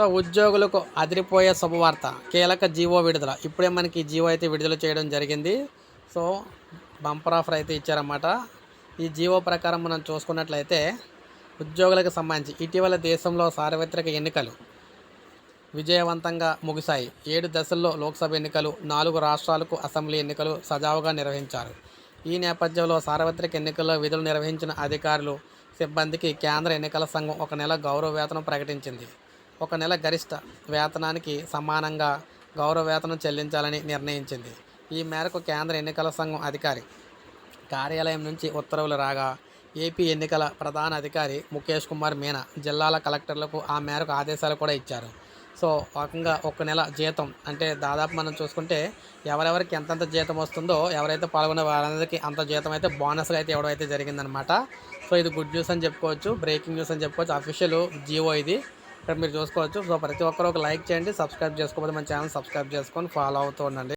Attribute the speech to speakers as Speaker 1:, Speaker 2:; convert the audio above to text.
Speaker 1: So ఉద్యోగులకు అదిరిపోయే శుభవార్త. కీలక జీవో విడుదల. ఇప్పుడే మనకి జీవో అయితే విడుదల చేయడం జరిగింది. సో బంపర్ ఆఫర్ అయితే ఇచ్చారన్నమాట. ఈ జీవో ప్రకారం మనం చూసుకున్నట్లయితే ఉద్యోగులకు సంబంధించి ఇటీవల దేశంలో సార్వత్రిక ఎన్నికలు విజయవంతంగా ముగిశాయి. ఏడు దశల్లో లోక్సభ ఎన్నికలు నాలుగు రాష్ట్రాలకు అసెంబ్లీ ఎన్నికలు సజావుగా నిర్వహించారు. ఈ నేపథ్యంలో సార్వత్రిక ఎన్నికల్లో విధులు నిర్వహించిన అధికారులు సిబ్బందికి కేంద్ర ఎన్నికల సంఘం ఒక నెల గౌరవ వేతనం ప్రకటించింది. ఒక నెల గరిష్ట వేతనానికి సమానంగా గౌరవ వేతనం చెల్లించాలని నిర్ణయించింది. ఈ మేరకు కేంద్ర ఎన్నికల సంఘం అధికారి కార్యాలయం నుంచి ఉత్తర్వులు రాగా ఏపీ ఎన్నికల ప్రధాన అధికారి ముఖేష్ కుమార్ మీనా జిల్లాల కలెక్టర్లకు ఆ మేరకు ఆదేశాలు కూడా ఇచ్చారు. సో రకంగా ఒక నెల జీతం అంటే దాదాపు మనం చూసుకుంటే ఎవరెవరికి ఎంతెంత జీతం వస్తుందో ఎవరైతే పాల్గొనే వారందరికీ అంత జీతం అయితే బోనస్గా అయితే ఇవ్వడం అయితే జరిగిందనమాట సో ఇది గుడ్ న్యూస్ అని చెప్పుకోవచ్చు బ్రేకింగ్ న్యూస్ అని చెప్పుకోవచ్చు. అఫీషియల్ జియో ఇది. మీరు చూసుకోవచ్చు. సో ప్రతి ఒక్కరు ఒక లైక్ చేయండి. సబ్స్క్రైబ్ చేసుకోకపోతే మన ఛానల్ సబ్స్క్రైబ్ చేసుకొని ఫాలో అవుతూ ఉండండి.